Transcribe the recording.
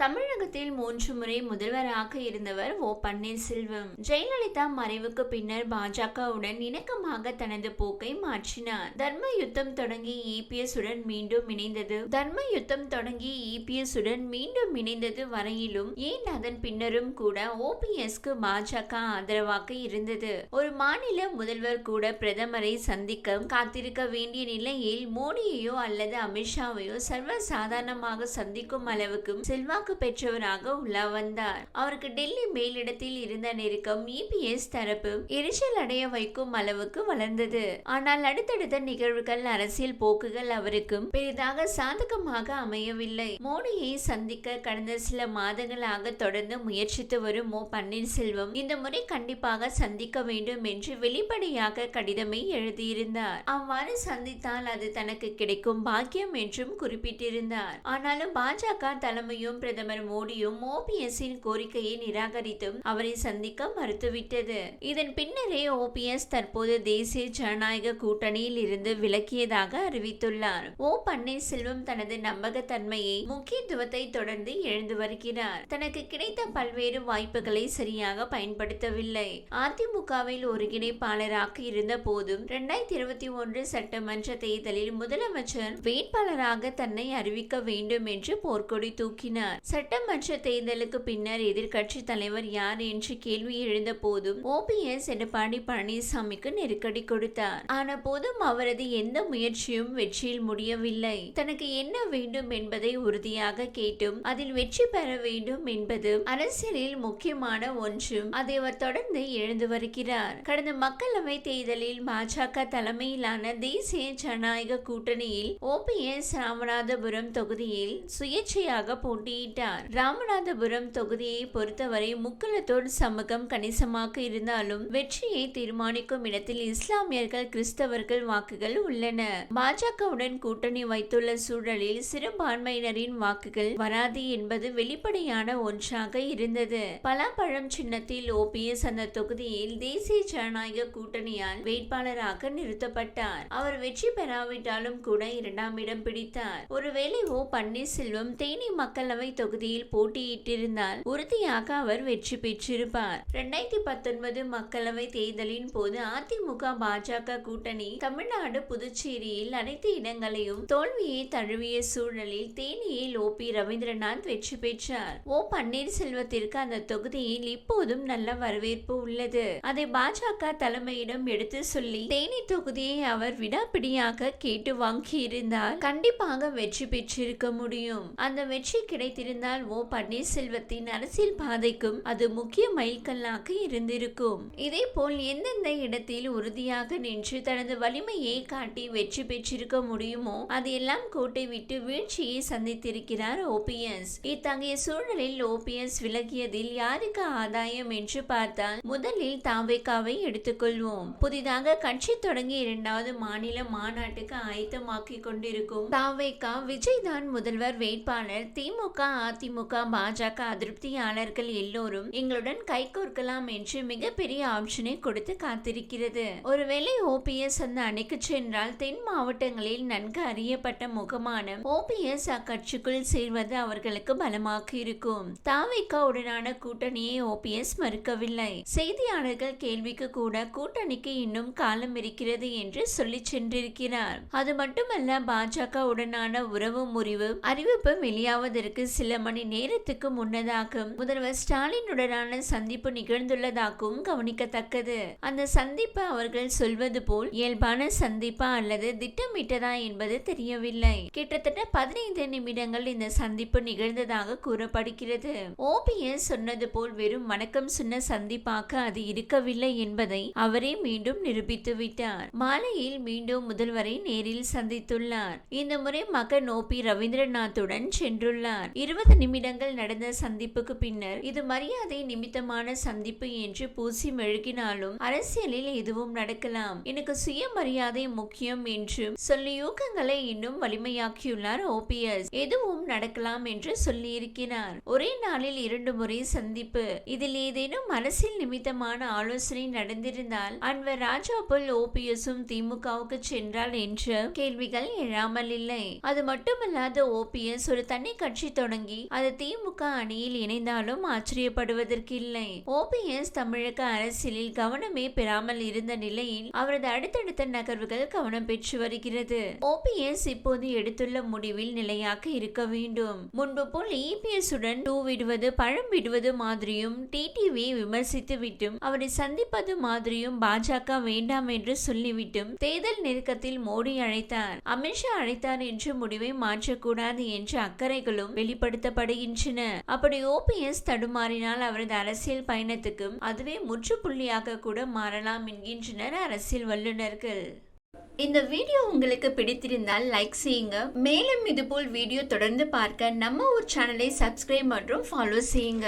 தமிழகத்தில் மூன்று முறை முதல்வராக இருந்தவர் ஓ பன்னீர்செல்வம். ஜெயலலிதா மறைவுக்கு பின்னர் பாஜகவுடன் இணக்கமாக தனது போக்கை மாற்றினார். தர்ம யுத்தம் தொடங்கி இபிஎஸ் உடன் மீண்டும் இணைந்தது. தர்ம யுத்தம் தொடங்கி இபிஎஸ் உடன் மீண்டும் இணைந்தது வரையிலும் ஏன் அதன் பின்னரும் கூட ஓபிஎஸ்க்கு பாஜக ஆதரவாக இருந்தது? ஒரு மாநில முதல்வர் கூட பிரதமரை சந்திக்க காத்திருக்க வேண்டிய நிலையில் மோடியையோ அல்லது அமித்ஷாவையோ சர்வ சாதாரணமாக சந்திக்கும் அளவுக்கு செல்வாக்கு பெற்றவராக உலா வந்தார் அவருக்கு டெல்லி மேலிடத்தில் இருந்த நெருக்கம் இபிஎஸ் தரப்பு எரிச்சல் அடைய வைக்கும் அளவுக்கு வளர்ந்தது. ஆனால் அடுத்தடுத்த நிகழ்வுகள் அரசியல் போக்குகள் அவருக்கு பெரிதாக சாதகமாக அமையவில்லை. மோடியை சந்திக்க கடந்த சில மாதங்களாக தொடர்ந்து முயற்சித்து வரும் ஓ பன்னீர்செல்வம் இந்த முறை கண்டிப்பாக சந்திக்க வேண்டும் என்று வெளிப்படையாக கடிதமே எழுதியிருந்தார். அவ்வாறு சந்தித்தால் அது தனக்கு கிடைக்கும் பாக்கியம் என்றும் குறிப்பிட்டிருந்தார். ஆனாலும் பாஜக தலைமையும் பிரதமர் மோடியும் ஓபிஎஸ்ஸின் கோரிக்கையை நிராகரித்தும் அவரை சந்திக்க மறுத்துவிட்டது. இதன் பின்னரே ஓபிஎஸ் தற்போது தேசிய ஜனநாயக கூட்டணியில் இருந்து விலக்கியதாக அறிவித்துள்ளார். ஓ பன்னீர்செல்வம் தனது நம்பகத்தன்மையை முக்கியத்துவத்தை தொடர்ந்து எழுந்து வருகிறார். தனக்கு கிடைத்த பல்வேறு வாய்ப்புகளை சரியாக பயன்படுத்தவில்லை. அதிமுகவில் ஒருங்கிணைப்பாளராக இருந்த போதும் இரண்டாயிரத்தி இருபத்தி ஒன்று சட்டமன்ற தேர்தலில் முதலமைச்சர் வேட்பாளராக தன்னை அறிவிக்க வேண்டும் என்று போர்க்கொடி தூக்கினார். சட்டமன்ற தேர்தலுக்கு பின்னர் எதிர்க்கட்சி தலைவர் யார் என்று கேள்வி எழுந்த போதும் ஓபிஎஸ் எடப்பாடி பழனிசாமிக்கு நெருக்கடி கொடுத்தார். ஆன போதும் அவரது எந்த முயற்சியும் வெற்றியில் முடியவில்லை. தனக்கு என்ன வேண்டும் என்பதை உறுதியாக கேட்டும் அதில் வெற்றி பெற வேண்டும் என்பது அரசியலில் முக்கியமான ஒன்றும். அதை அவர் தொடர்ந்து எழுந்து வருகிறார். கடந்த மக்களவை தேர்தலில் பாஜக தலைமையிலான தேசிய ஜனநாயக கூட்டணியில் ஓபிஎஸ் ராமநாதபுரம் தொகுதியில் சுயேட்சையாக போட்டியிட்டார். ராமநாதபுரம் தொகுதியை பொறுத்தவரை முக்களத்தோடு சமூகம் கணிசமாக இருந்தாலும் வெற்றியை தீர்மானிக்கும் இடத்தில் இஸ்லாமியர்கள் கிறிஸ்தவர்கள் வாக்குகள் உள்ளன. பாஜகவுடன் கூட்டணி வைத்துள்ள சூழலில் சிறுபான்மையினரின் வாக்குகள் வராது என்பது வெளிப்படையான ஒன்றாக இருந்தது. பலாப்பழம் சின்னத்தில் ஓபிஎஸ் அந்த தொகுதியில் தேசிய ஜனநாயக கூட்டணியால் வேட்பாளராக நிறுத்தப்பட்டார். அவர் வெற்றி பெறாவிட்டாலும் கூட இரண்டாம் இடம் பிடித்தார். ஒருவேளை ஓ பன்னீர்செல்வம் தேனி மக்களவை தொகுதியில் போட்டியிட்டிருந்தால் உறுதியாக அவர் வெற்றி பெற்றிருப்பார். இரண்டாயிரத்தி பத்தொன்பது மக்களவை தேர்தலின் போது அதிமுக பாஜக கூட்டணி தமிழ்நாடு புதுச்சேரியில் அனைத்து இடங்களையும் தோல்வியை தழுவிய சூழலில் தேனியில் ஓ பி ரவீந்திரநாத் வெற்றி பெற்றார். ஓ பன்னீர்செல்வத்திற்கு அந்த தொகுதியில் இப்போதும் நல்ல வரவேற்பு உள்ளது. அதை பாஜக தலைமையிடம் எடுத்து சொல்லி தேனி தொகுதியை அவர் விடாப்பிடியாக கேட்டு வாங்கியிருந்தால் கண்டிப்பாக வெற்றி பெற்றிருக்க முடியும். அந்த வெற்றி இருந்தால் ஓ பன்னீர்செல்வத்தின் அரசியல் பாதைக்கும் அது முக்கிய மைல்கல்லாக இருந்திருக்கும். இதே போல் எந்தெந்த இடத்தில் உறுதியாக நின்று தனது வலிமையை காட்டி வெற்றி பெற்றிருக்க முடியுமோ அது எல்லாம் கோட்டை விட்டு வீழ்ச்சியை சந்தித்திருக்கிறார் ஓபிஎஸ். இத்தகைய சூழலில் ஓபிஎஸ் விலகியதில் யாருக்கு ஆதாயம் என்று பார்த்தால் முதலில் தாவேக்காவை எடுத்துக்கொள்வோம். புதிதாக கட்சி தொடங்கி இரண்டாவது மாநில மாநாட்டுக்கு ஆயத்தமாக்கி கொண்டிருக்கும் தாவேக்கா விஜய் தான் முதல்வர் வேட்பாளர். திமுக அதிமுக பாஜக அதிருப்தியாளர்கள் எல்லோரும் எங்களுடன் கைகோர்க்கலாம் என்று மிகப்பெரிய ஆப்ஷனை கொடுத்து காத்திருக்கிறது. ஒருவேளை ஓபிஎஸ் அந்த அணைக்கு சென்றால் தென் மாவட்டங்களில் நன்கு அறியப்பட்ட முகமான ஓபிஎஸ் அக்கட்சிக்குள் சேர்வது அவர்களுக்கு பலமாக இருக்கும். தாவிக்காவுடனான கூட்டணியை ஓபிஎஸ் மறுக்கவில்லை. செய்தியாளர்கள் கேள்விக்கு கூட கூட்டணிக்கு இன்னும் காலம் இருக்கிறது என்று சொல்லி சென்றிருக்கிறார். அது மட்டுமல்ல பாஜக உடனான உறவு முறிவு அறிவிப்பு வெளியாவதற்கு சில சில மணி நேரத்துக்கு முன்னதாக முதல்வர் ஸ்டாலினுடனான சந்திப்பு நிகழ்ந்துள்ளதாகவும் கவனிக்கத்தக்கது. அந்த சந்திப்பு அவர்கள் சொல்வது போல் இயல்பான சந்திப்பா அல்லது திட்டமிட்டதா என்பது தெரியவில்லை. கிட்டத்தட்ட பதினைந்து நிமிடங்கள் இந்த சந்திப்பு நிகழ்ந்ததாக கூறப்படுகிறது. ஓபிஎஸ் சொன்னது போல் வெறும் வணக்கம் சொன்ன சந்திப்பாக அது இருக்கவில்லை என்பதை அவரே மீண்டும் நிரூபித்து விட்டார். மாலையில் மீண்டும் முதல்வரை நேரில் சந்தித்துள்ளார். இந்த முறை மகன் ஓ பி ரவீந்திரநாத்துடன் சென்றுள்ளார். இருவர் இருபது நிமிடங்கள் நடந்த சந்திப்புக்கு பின்னர் இது மரியாதை நிமித்தமான சந்திப்பு என்று பூசி மெழுகினாலும் அரசியலில் எதுவும் நடக்கலாம். எனக்கு சுயமரியாதை முக்கியம் என்று சொல்லி யூகங்களை இன்னும் வலிமையாக்கியுள்ளார் ஓபிஎஸ் எதுவும் நடக்கலாம் என்று சொல்லியிருக்கிறார். ஒரே நாளில் இரண்டு முறை சந்திப்பு. இதில் ஏதேனும் அரசியல் நிமித்தமான ஆலோசனை நடந்திருந்தால் அன்வர் ராஜா போல் ஓபிஎஸும் திமுகவுக்கு சென்றால் என்ற கேள்விகள் எழாமல் இல்லை அது மட்டுமல்லாத ஓபிஎஸ் ஒரு தனி கட்சி தொடங்கி வாங்கி அது திமுக அணியில் இணைந்தாலும் ஆச்சரியப்படுவதற்கில்லை. ஓபிஎஸ் தமிழக அரசியலில் கவனமே பெறாமல் இருந்த நிலையில் அவரது அடுத்தடுத்த நகர்வுகள் கவனம் பெற்று வருகிறது. ஓபிஎஸ் இப்போது எடுத்துள்ள முடிவில் நிலையாக இருக்க வேண்டும். முன்பு போல் இபிஎஸ் உடன் டூ விடுவது பழம் விடுவது மாதிரியும் டிடிவி விமர்சித்து விட்டும் அவரை சந்திப்பது மாதிரியும் பாஜக வேண்டாம் என்று சொல்லிவிட்டும் தேர்தல் நெருக்கத்தில் மோடி அழைத்தார். அமித்ஷா அழைத்தார் என்று முடிவை மாற்றக்கூடாது என்ற அக்கறைகளும் வெளிப்படுத்த பயன்படுத்தப்படுகின்றன. அப்படி ஓபிஎஸ் தடுமாறினால் அவரது அரசியல் பயணத்துக்கும் அதுவே முற்றுப்புள்ளியாக கூட மாறலாம் என்கின்றனர் அரசியல் வல்லுநர்கள் இந்த வீடியோ உங்களுக்கு பிடித்திருந்தால் லைக் செய்யுங்க. மேலும் இதுபோல் வீடியோ தொடர்ந்து பார்க்க நம்ம ஒரு சேனலை சப்ஸ்கிரைப் மற்றும் ஃபாலோ செய்யுங்க.